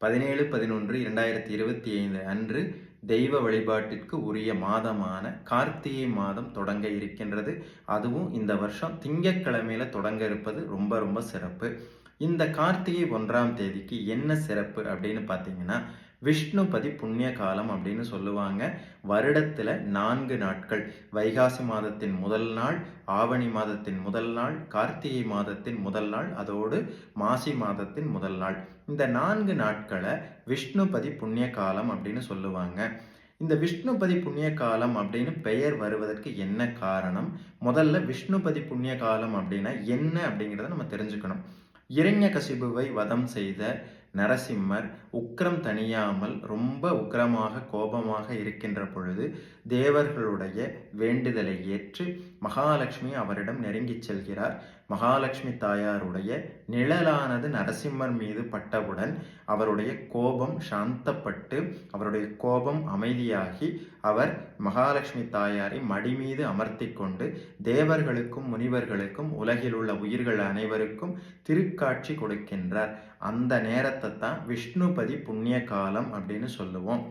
பதினேழு பதினொன்று இரண்டாயிரத்தி இருபத்தி ஐந்து அன்று தெய்வ வழிபாட்டிற்கு உரிய மாதமான கார்த்திகை மாதம் தொடங்க இருக்கின்றது. அதுவும் இந்த வருஷம் திங்கட்கிழமையில தொடங்க இருப்பது ரொம்ப ரொம்ப சிறப்பு. இந்த கார்த்திகை ஒன்றாம் தேதிக்கு என்ன சிறப்பு அப்படின்னு பார்த்தீங்கன்னா விஷ்ணுபதி புண்ணிய காலம் அப்படின்னு சொல்லுவாங்க. வருடத்தில் நான்கு நாட்கள். வைகாசி மாதத்தின் முதல் நாள் ஆவணி மாதத்தின் முதல் நாள் கார்த்திகை மாதத்தின் முதல் நாள் அதோடு மாசி மாதத்தின் முதல் நாள். இந்த நான்கு நாட்களை விஷ்ணுபதி புண்ணிய காலம் அப்படின்னு சொல்லுவாங்க. இந்த விஷ்ணுபதி புண்ணிய காலம் அப்படின்னு பெயர் வருவதற்கு என்ன காரணம்? முதல்ல விஷ்ணுபதி புண்ணிய காலம் அப்படின்னா என்ன அப்படிங்கிறத நம்ம தெரிஞ்சுக்கணும். இரண்ய கசிபுவை வதம் செய்த நரசிம்மர் உக்கிரம் தணியாமல் ரொம்ப உக்கிரமாக கோபமாக இருக்கின்ற பொழுது தேவர்களுடைய வேண்டுதலை ஏற்று மகாலட்சுமி அவரிடம் நெருங்கிச் செல்கிறார். மகாலட்சுமி தாயாருடைய நிழலானது நரசிம்மர் மீது பட்டவுடன் அவருடைய கோபம் சாந்தப்பட்டு அவருடைய கோபம் அமைதியாகி அவர் மகாலட்சுமி தாயாரை மடி மீது அமர்த்தி கொண்டு தேவர்களுக்கும் முனிவர்களுக்கும் உலகில் உள்ள உயிர்கள் அனைவருக்கும் திருக்காட்சி கொடுக்கின்றார். அந்த நேரத்தை நேரத்தை தான் விஷ்ணுபதி புண்ணிய காலம் அப்படின்னு சொல்லுவோம்.